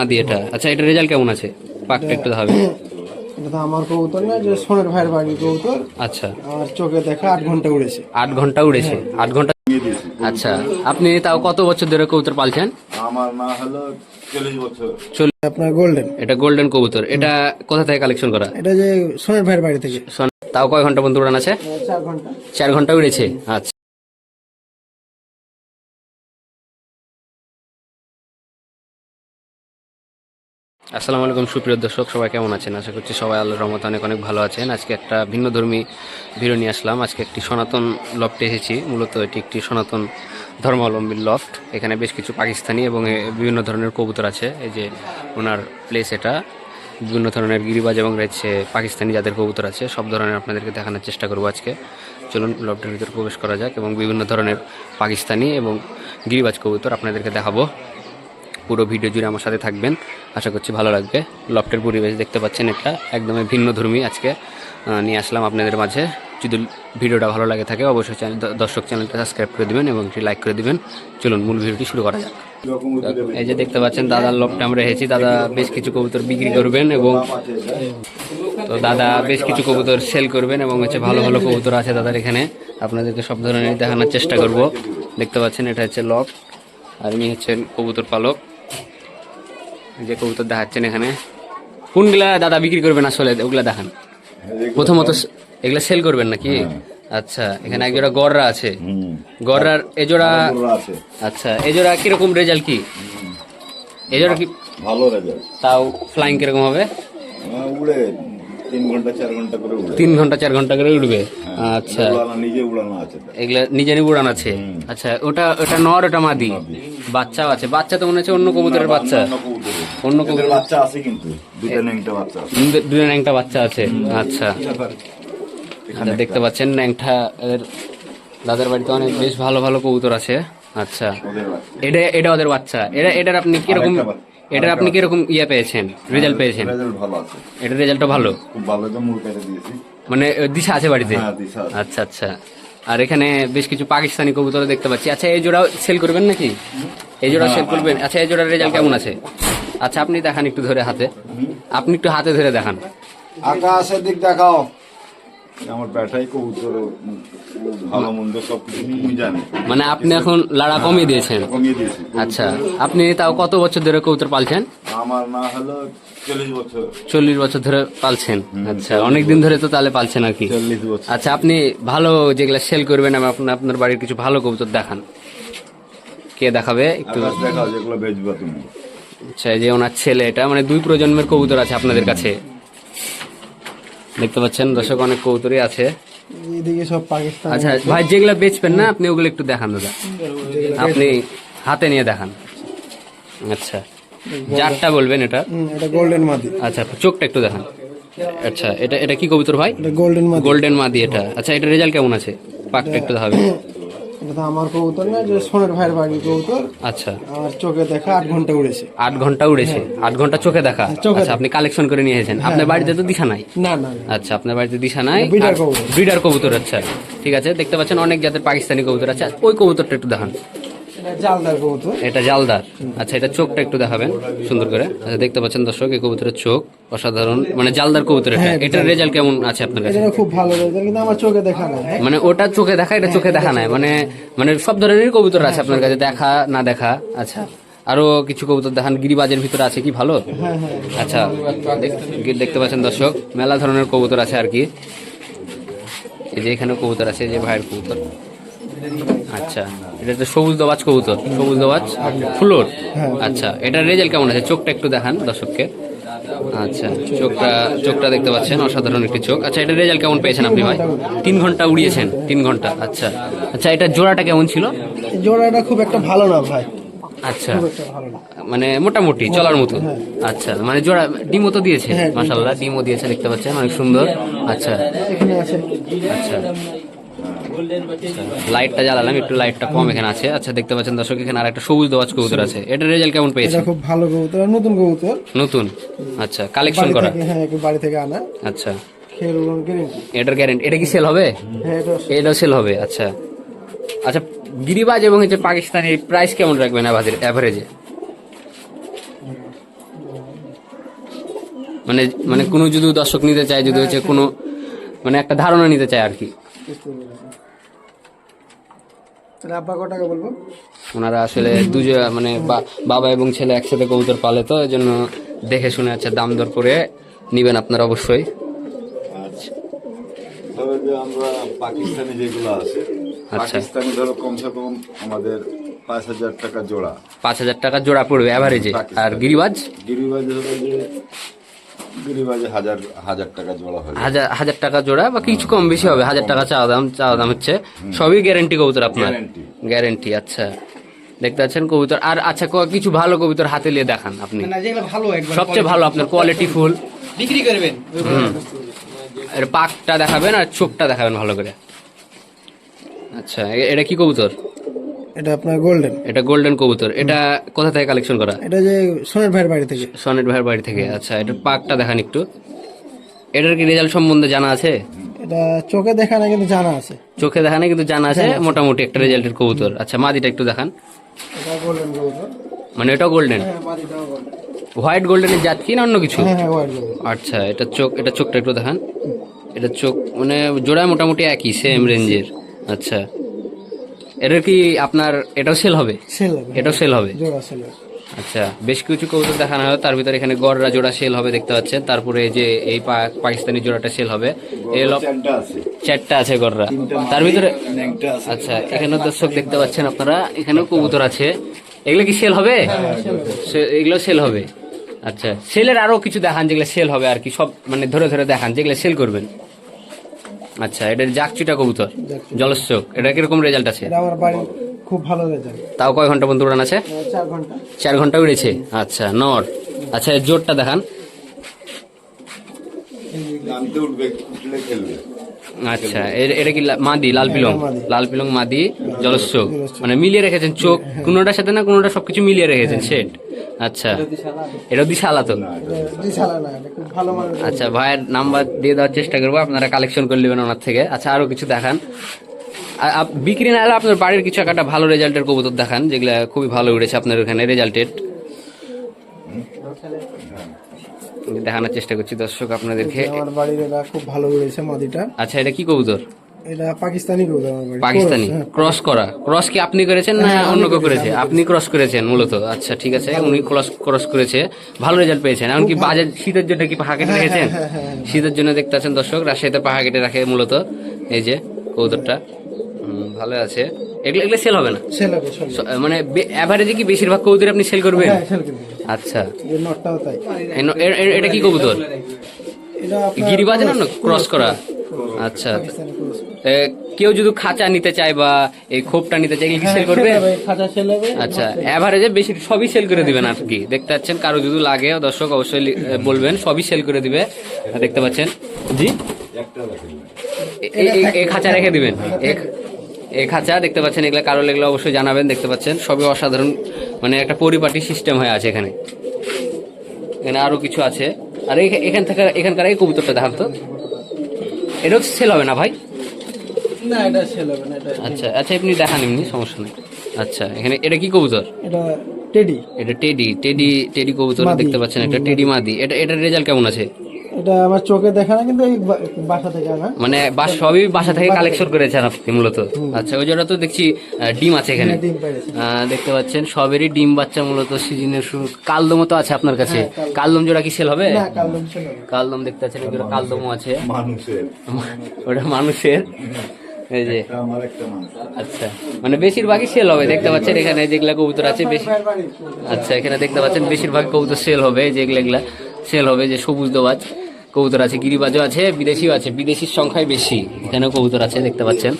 মাদি এটা। আচ্ছা এটা রেজাল্ট কেমন আছে? পাকটা একটু হবে এটা তো আমার কবুতর না যে সোনের ভাইয়ের বাড়ির কবুতর। আচ্ছা। আর চোখে দেখা আট ঘণ্টা উড়েছে। আট ঘণ্টা উড়েছে? আট ঘণ্টা আচ্ছা আপনি তাও কত বছর ধরে কবুতর পালছেন? আমার না হলো চল্লিশ বছর। চল আপনার গোল্ডেন এটা গোল্ডেন কবুতর। এটা কোথা থেকে কালেকশন করা? এটা যে সোনের ভাইয়ের বাড়ি থেকে। তাও কয় ঘণ্টা পর্যন্ত উড়ান আছে? চার ঘণ্টা। চার ঘণ্টা উড়েছে? আচ্ছা। আসসালামু আলাইকুম, সুপ্রিয় দর্শক, সবাই কেমন আছেন? আশা করছি সবাই আল্লাহর রহমতে অনেক অনেক ভালো আছেন। আজকে একটা ভিন্ন ধর্মী ভিডিও নিয়ে আসলাম। আজকে একটি সনাতন লফটে এসেছি। মূলত এটি একটি সনাতন ধর্মাবলম্বীর লফট এখানে বেশ কিছু পাকিস্তানি এবং বিভিন্ন ধরনের কবুতর আছে। এই যে ওনার প্লেস এটা। বিভিন্ন ধরনের গিরিবাজ এবং রয়েছে পাকিস্তানি যাদের কবুতর আছে। সব ধরনের আপনাদেরকে দেখানোর চেষ্টা করব আজকে। চলুন লফটের ভিতরে প্রবেশ করা যাক এবং বিভিন্ন ধরনের পাকিস্তানি এবং গিরিবাজ কবুতর আপনাদেরকে দেখাবো। পুরো ভিডিও জুড়ে আমার সাথে থাকবেন। আশা করছি ভালো লাগবে। লফটের পরিবেশ দেখতে পাচ্ছেন এটা একদমই ভিন্ন ধর্মী আজকে নিয়ে আসলাম আপনাদের মাঝে। যদি ভিডিওটা ভালো লাগে থাকে অবশ্যই চ্যানেল দর্শক চ্যানেলটা সাবস্ক্রাইব করে দেবেন এবং একটি লাইক করে দিবেন। চলুন মূল ভিডিওটি শুরু করা যাক। এই যে দেখতে পাচ্ছেন দাদার লফটে আমরা এসেছি। দাদা বেশ কিছু কবুতর বিক্রি করবেন এবং তো দাদা বেশ কিছু কবুতর সেল করবেন এবং হচ্ছে ভালো ভালো কবুতর আছে দাদার এখানে। আপনাদেরকে সব ধরনের দেখানোর চেষ্টা করব। দেখতে পাচ্ছেন এটা হচ্ছে লক আর ইনি হচ্ছেন কবুতর পালক। যে কবুতর দেখাচ্ছেন এখানে। কোনগুলা দাদা বিক্রি করবেন আসলে? ওগুলা দেখান। প্রথমত এগুলা সেল করবেন নাকি? আচ্ছা এখানে এক জোড়া গররা আছে। গররার এ জোড়া আচ্ছা এ জোড়া কীরকম রেজাল্ট কি? এ জোড়া কি ভালো রেজাল্ট তাও ফ্লাইং কীরকম হবে? উড়ে। তিন ঘণ্টা চার ঘণ্টা করে উড়ে। তিন ঘণ্টা চার ঘণ্টা করে উঠবে আচ্ছা। নিজে উড়ানো আছে। এগুলা নিজেরই উড়ান আছে? আচ্ছা ওটা ওটা নর ওটা মাদি? বাচ্চাও আছে। বাচ্চা তো মনে হচ্ছে অন্য কবুতরের বাচ্চা। অন্য কবুতর বাচ্চা আছে কিন্তু। দুটা ন্যাংটা বাচ্চা আছে। দুটো ন্যাংটা বাচ্চা আছে। আচ্ছা। দেখতে পাচ্ছেন ন্যাংটা এর দাদার বাড়িতে অনেক বেশ ভালো ভালো কবুতর আছে। আচ্ছা। এটা এটা ওদের বাচ্চা। এটা এটার আপনি কীরকম এটার আপনি কীরকম ইয়ে পেয়েছেন? রেজাল্ট পেয়েছেন? রেজাল্ট ভালো আছে। এটার রেজাল্টটা ভালো? খুব ভালো তো মূল কেটে দিয়েছি। মানে দিশা আছে বাড়িতে? হ্যাঁ। আচ্ছা আচ্ছা। আর এখানে বেশ কিছু পাকিস্তানি কবুতর দেখতে পাচ্ছি। আচ্ছা এই জোড়া সেল করবেন নাকি? এই জোড়া সেল করবেন। আচ্ছা এই জোড়ার রেজাল্ট কেমন আছে? আচ্ছা আপনি দেখান একটু ধরে হাতে। আপনি একটু হাতে ধরে দেখান। আকাশের দিক দেখাও। আমার ব্যাটাই কবুতর ভালো মন্দ সব কিছু জানি। মানে আপনি এখন লাড়া কমিয়ে দিয়েছেন? কমিয়ে দিয়েছি আচ্ছা আপনি তাও কত বছর ধরে কবুতর পালছেন? আমার না হলো চল্লিশ বছর। চল্লিশ বছর ধরে পালছেন? আচ্ছা অনেক দিন ধরে তো তাহলে পালছেন আর কি। চল্লিশ বছর। আচ্ছা আপনি ভালো যেগুলা সেল করবেন আমি আপনার আপনার বাড়ির কিছু ভালো কবুতর দেখান। কে দেখাবে একটু? দেখাও যেগুলো বেচবা তুমি। আচ্ছা এই যে ওনার ছেলে এটা মানে দুই প্রজন্মের কবুতর আছে আপনাদের কাছে? দেখতে পাচ্ছেন দর্শক অনেক কবুতরই আছে। এদিকে সব পাকিস্তান। আচ্ছা ভাই যেগুলা বেচবেন না আপনি ওগুলো একটু দেখান দাদা। আপনি হাতে নিয়ে দেখান। আচ্ছা যারটা বলবেন এটা? এটা গোল্ডেন মাদি আচ্ছা চোখটা একটু দেখান। আচ্ছা এটা এটা কি কবুতর ভাই? গোল্ডেন মাদি গোল্ডেন মাদি এটা। আচ্ছা এটা রেজাল্ট কেমন আছে? পাকটা একটু হবে এটা আমার কবুতর না যে সোনের ভাইয়ের বাড়ির কবুতর। আচ্ছা। চোখে দেখা আট ঘণ্টা উড়েছে। আট ঘণ্টা উড়েছে? আট ঘণ্টা চোখে দেখা? চোখে আচ্ছা আপনি কালেকশন করে নিয়ে এসেছেন। আপনার বাড়িতে তো দিশা নাই? না না না। আচ্ছা আপনার বাড়িতে দিশা নাই। ব্রিডার কবুতর আচ্ছা। ঠিক আছে দেখতে পাচ্ছেন অনেক জাতের পাকিস্তানি কবুতর আছে। ওই কবুতরটা একটু দেখান। এটা জালদার আচ্ছা এটা চোখটা একটু দেখাবেন সুন্দর করে। আচ্ছা দেখতে পাচ্ছেন দর্শক এই কবুতরের চোখ অসাধারণ। মানে জালদার কবুতর এটা। হ্যাঁ, এটার রেজাল্ট কেমন আছে আপনার কাছে? খুব ভালো রেজাল্ট কিন্তু আমার চোখে দেখা নাই। মানে ওটা চোখে দেখা এটা চোখে দেখা নাই। মানে মানে সব ধরনের কবুতর আছে আপনার কাছে দেখা না দেখা। আচ্ছা আরও কিছু কবুতর দেখান গিরিবাজের ভিতরে আছে কি ভালো? হ্যাঁ হ্যাঁ। আচ্ছা দেখ- দেখতে পাচ্ছেন দর্শক মেলা ধরনের কবুতর আছে আর কি। এই যে এখানে কবুতর আছে যে ভাইয়ের কবুতর। আচ্ছা এটা তো সবুজ দবাজ কবুতর সবুজ দবাজ ফ্লোর। আচ্ছা এটার রেজাল্ট কেমন আছে? চোখটা একটু দেখান দর্শককে। আচ্ছা চোখটা চোখটা দেখতে পাচ্ছেন অসাধারণ একটি চোখ। আচ্ছা এটার রেজাল্ট কেমন পেয়েছেন আপনি ভাই? তিন ঘণ্টা উড়িয়েছেন তিন ঘণ্টা আচ্ছা। আচ্ছা এটা জোড়াটা কেমন ছিল? জোড়াটা খুব একটা ভালো না ভাই। আচ্ছা মানে মোটামুটি চলার মতো। আচ্ছা মানে জোড়া ডিমও তো দিয়েছে হ্যাঁ, মাসাল্লাহ ডিমও দিয়েছে দেখতে পাচ্ছেন অনেক সুন্দর। আচ্ছা। আচ্ছা। লাইটটা জ্বালালাম একটু লাইটটা কম এখানে আছে। আচ্ছা দেখতে পাচ্ছেন দর্শক এখানে আর একটা সবুজ দোয়াজ কবুতর আছে। এটার রেজাল্ট কেমন পেয়েছে এটা খুব ভালো কবুতর নতুন কবুতর। নতুন? আচ্ছা কালেকশন করা? হ্যাঁ বাড়ি থেকে আনা। আচ্ছা। এটার গ্যারেন্টি এটা কি সেল হবে? হ্যাঁ এটা এটাও সেল হবে আচ্ছা। আচ্ছা গিরিবাজ এবং হচ্ছে পাকিস্তানি প্রাইস কেমন রাখবেন অ্যাভারেজে মানে মানে কোনো যদি দর্শক নিতে চায় যদি হচ্ছে কোনো মানে একটা ধারণা নিতে চায় আর কি। তাহলে আব্বা ক টাকা বলব? ওনারা আসলে দুজন মানে বা- বাবা এবং ছেলে একসাথে কবুতর পালে তো এই জন্য দেখে শুনে আচ্ছা দাম দর করে নিবেন আপনারা অবশ্যই। আচ্ছা। তবে যে আমরা পাকিস্তানি যেগুলো আছে আচ্ছা। পাকিস্তানি ধরো কমসে কম আমাদের পাঁচ হাজার টাকা জোড়া। পাঁচ হাজার টাকা জোড়া পড়বে অ্যাভারেজে আর গিরিবাজ? গিরিবাজে হলো যে গিরিবাজে হাজার হাজার টাকা জোড়া হবে হাজার হাজার টাকা জোড়া বা কিছু কম বেশি হবে হাজার টাকা চাওয়া দাম চাওয়া দাম হচ্ছে। সবই গ্যারেন্টি কবুতর আপনার। গ্যারেন্টি আচ্ছা। দেখতে পাচ্ছেন কবুতর। আর আচ্ছা ক- কিছু ভালো কবুতর হাতে নিয়ে দেখান আপনি। ভালো সবচেয়ে ভালো আপনার কোয়ালিটি ফুল। বিক্রি করবেন। এর পাকটা দেখাবেন আর চোখটা দেখাবেন ভালো করে। আচ্ছা এটা কি কবুতর? এটা আপনার গোল্ডেন এটা গোল্ডেন কবুতর। এটা কোথা থেকে কালেকশন করা? এটা যে সোনের ভাইয়ের বাড়ি থেকে। সনেট ভাইয়ের বাড়ি থেকে। আচ্ছা এটার পাকটা দেখান একটু। এটার কি রেজাল্ট সম্বন্ধে জানা আছে? এটা চোখে দেখা না কিন্তু জানা আছে। চোখে দেখা নেই কিন্তু জানা আছে। মোটামুটি একটা রেজাল্টের কবুতর। আচ্ছা মাদিটা একটু দেখান। এটা গোল্ডেন কবুতর। মানে এটাও গোল্ডেন হ্যাঁ হোয়াইট গোল্ডেনের জাত কি না অন্য কিছু? হ্যাঁ হ্যাঁ আচ্ছা এটা চোখ এটা চোখটা একটু দেখান। এটা চোখ মানে জোড়ায় মোটামুটি একই সেম রেঞ্জের আচ্ছা। এটা কি আপনার এটাও সেল হবে? সেল হবে এটাও সেল হবে? জোড়া সেল আচ্ছা বেশ কিছু কবুতর দেখানো হয় তার ভিতরে এখানে গড়রা জোড়া সেল হবে দেখতে পাচ্ছেন। তারপরে এই যে এই পা- পাকিস্তানি জোড়াটা সেল হবে। চারটা আছে। চারটা আছে গড়রা। তার ভিতরে আচ্ছা এখানে দর্শক দেখতে পাচ্ছেন আপনারা। এখানেও কবুতর আছে। এগুলো কি সেল হবে? সে- এগুলো সেল হবে। আচ্ছা সেলের আরও কিছু দেখান যেগুলো সেল হবে আর কি। সব মানে ধরে ধরে দেখান যেগুলো সেল করবেন। আচ্ছা এটা জাকচুটা কবুতর জলস্বক এটা কীরকম রেজাল্ট আছে? এটা আমার বাড়ি খুব ভালো রেজাল্ট তাও কয় ঘণ্টা পর্যন্ত উড়ান আছে? চার ঘণ্টা। চার ঘণ্টা উড়েছে? আচ্ছা নর। আচ্ছা এর জোরটা দেখান। উঠবে উঠলে খেলবে। আচ্ছা এর- এটা কি লা- মাদি লাল পিলং? লাল পিলং মাদি জলস্বক মানে মিলিয়ে রেখেছেন চোখ কোনোটার সাথে না কোনোটা সবকিছু মিলিয়ে রেখেছেন সেট আচ্ছা। এটা দিশালা তো? আচ্ছা ভাইয়ের নাম্বার দিয়ে দেওয়ার চেষ্টা করব আপনারা কালেকশন করে নেবেন ওনার থেকে। আচ্ছা আরও কিছু দেখান। আর বিক্রি না হলে আপনার বাড়ির কিছু একটা ভালো রেজাল্টের কবুতর দেখান যেগুলো খুবই ভালো উঠেছে আপনার ওখানে রেজাল্টেড। দেখানোর চেষ্টা করছি দর্শক আপনাদেরকে। আমার বাড়ির এটা খুব ভালো উড়েছে মাদিটা আচ্ছা এটা কি কবুতর? এটা পাকিস্তানি কবুতর আমার বাড়ি পাকিস্তানি। হ্যাঁ, ক্রস করা। ক্রস কি আপনি করেছেন না হ্যাঁ, অন্য কেউ করেছে? আপনি ক্রস করেছেন মূলত। আচ্ছা ঠিক আছে উনি ক্রস ক্রস করেছে। ভালো রেজাল্ট পেয়েছেন। এমনকি বাজার শীতের জন্য কি পাহা কেটে রেখেছেন? শীতের জন্য দেখতে পাচ্ছেন দর্শক রাজশাহীতে পাহা কেটে রাখে মূলত। এই যে কৌতরটা হুম, ভালো আছে। এগুলো এগুলো সেল হবে না? সেল হবে মানে অ্যাভারেজে কি বেশিরভাগ কবুতর আপনি সেল করবেন? হ্যাঁ সেল আচ্ছা। এই নটটাও তাই। এটা কি কবুতর? এটা গিরিবাজ না ক্রস। করা? আচ্ছা। এ, কেউ যদি খাঁচা নিতে চায় বা এই খোপটা নিতে চায় কি সেল করবে? খাঁচা সেল হবে। আচ্ছা এভারেজে বেশি সবই সেল করে দিবেন আর কি। দেখতে পাচ্ছেন কারও যদি লাগে দর্শক অবশ্যই বলবেন সবই সেল করে দিবে। দেখতে পাচ্ছেন। জি? একটা দেখেন এ- এ- এ- এ খাঁচা রেখে দিবেন। এই খাঁচা দেখতে পাচ্ছেন এগুলো কারও লাগলে অবশ্যই জানাবেন দেখতে পাচ্ছেন। সবই অসাধারণ মানে একটা পরিপাটি সিস্টেম হয়ে আছে এখানে। এখানে আরও কিছু আছে। আর এখা- এখান থেকে এখানকার এই কবুতরটা দেখান তো। এটাও সেল হবে না ভাই? না এটা সেল হবে না এটা আচ্ছা আচ্ছা এমনি দেখান এমনি সমস্যা নেই। আচ্ছা এখানে এটা কি কবুতর? এটা টেডি এটা টেডি টেডি টেডি কবুতর দেখতে পাচ্ছেন একটা টেডি মাদি। এটা এটার রেজাল্ট কেমন আছে? এটা আমার চোখে দেখা না কিন্তু এই বাসা থেকে আনা। মানে বাস সবই বাসা থেকে কালেকশন করেছেন আপনি মূলত? আচ্ছা ওই জন্য তো দেখছি ডিম আছে এখানে। আহ, দেখতে পাচ্ছেন সবেরই ডিম বাচ্চা মূলত সিজনের শুরু। কালদমও তো আছে আপনার কাছে? কালদম। জোড়া কি সেল হবে? কালদম সেল হবে কালদম দেখতে পাচ্ছেন কালদমও আছে। মানুষের। ওটা মানুষের? এই যে। এটা আমার একটা মানুষ। আচ্ছা মানে বেশিরভাগই সেল হবে দেখতে পাচ্ছেন এখানে যেগুলা কবুতর আছে বেশি আচ্ছা এখানে দেখতে পাচ্ছেন বেশিরভাগ কবুতর সেল হবে যেগুলো এগুলা সেল হবে যে সবুজ দোবাজ। কবুতর আছে গিরিবাজও আছে বিদেশিও আছে। বিদেশির সংখ্যাই বেশি। এখানেও কবুতর আছে দেখতে পাচ্ছেন।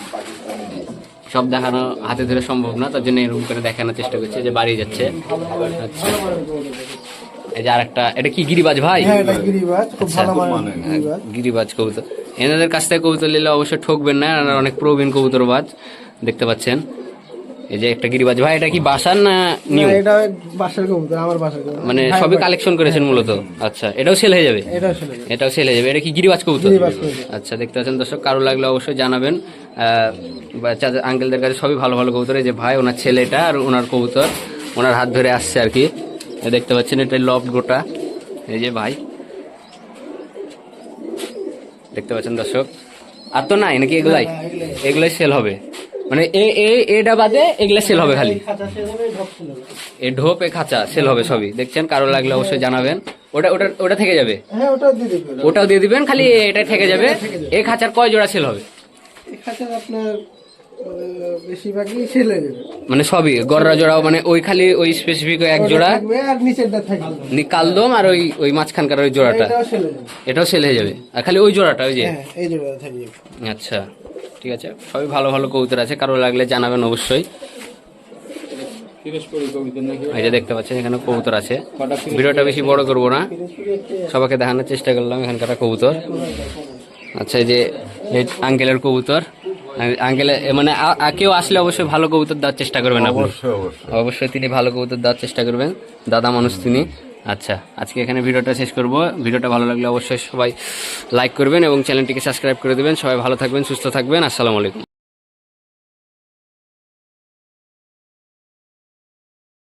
সব দেখানো হাতে ধরে সম্ভব না তার জন্য এরকম করে দেখানোর চেষ্টা করছে যে বাড়ি যাচ্ছে। আচ্ছা। এই যে আরেকটা এটা কি গিরিবাজ ভাই? হ্যাঁ আচ্ছা। গিরিবাজ। গিরিবাজ কবুতর। এনাদের কাছ থেকে কবুতর নিলে অবশ্যই ঠকবেন না এনারা অনেক প্রবীণ কবুতরবাজ দেখতে পাচ্ছেন। এই যে একটা গিরিবাজ ভাই এটা কি বাসার না নিউ এটা বাসার কবুতর আমার বাসার কবুতর মানে সবই কালেকশন করেছেন মূলত? আচ্ছা এটাও সেল হয়ে যাবে? এটাও সেল। এটাও সেল হয়ে যাবে। এটা কি গিরিবাজ কবুতর? আচ্ছা দেখতে পাচ্ছেন দর্শক কারও লাগলে অবশ্যই জানাবেন। আঙ্কেলদের কাছে সবই ভালো ভালো কবুতর। এই যে ভাই ওনার ছেলেটা আর ওনার কবুতর। ওনার হাত ধরে আসছে আর কি। দেখতে পাচ্ছেন এটা লফট গোটা। এই যে ভাই। দেখতে পাচ্ছেন দর্শক। আর তো নাই নাকি এগুলাই? এগুলাই। সেল হবে। মানে এ এ এটা বাদে এগুলা সেল হবে খালি। এ ঢোপ এ খাঁচা সেল হবে সবই। দেখছেন? কারও লাগলে অবশ্যই জানাবেন। ওটা ওটা ওটা থেকে যাবে? হ্যাঁ ওটাও দিয়ে দিবেন। খালি এটা থেকে যাবে? এ খাঁচার কয় জোড়া সেল হবে? আপনার যাবে। মানে সবই? গররা জোড়াও মানে ওই খালি ওই স্পেসিফিক এক জোড়া? থাকবে আর নিচেরটা থাকবে নি কালদম আর ওই ওই মাঝখানকার ওই জোড়াটা? এটাও সেল হয়ে যাবে। আর খালি ওই জোড়াটা ওই যে? হ্যাঁ এই জোড়া থাকবে আচ্ছা। ঠিক আছে? সবই ভালো ভালো কবুতর আছে কারও লাগলে জানাবেন অবশ্যই। এই যে দেখতে পাচ্ছেন এখানে কবুতর আছে। ভিডিওটা বেশি বড় করব না। সবাইকে দেখানোর চেষ্টা করলাম এখানকার কবুতর। আচ্ছা এই যে এই আঙ্কেলের কবুতর। আঙ্কেলে মানে কেউ আসলে অবশ্যই ভালো কবুতর দেওয়ার চেষ্টা করবেন আপনি। অবশ্যই তিনি ভালো কবুতর দেওয়ার চেষ্টা করবেন। দাদা মানুষ তিনি। আচ্ছা আজকে এখানে ভিডিওটা শেষ করব। ভিডিওটা ভালো লাগলে অবশ্যই সবাই লাইক করবেন এবং চ্যানেলটিকে সাবস্ক্রাইব করে দেবেন। সবাই ভালো থাকবেন, সুস্থ থাকবেন। আসসালামু আলাইকুম।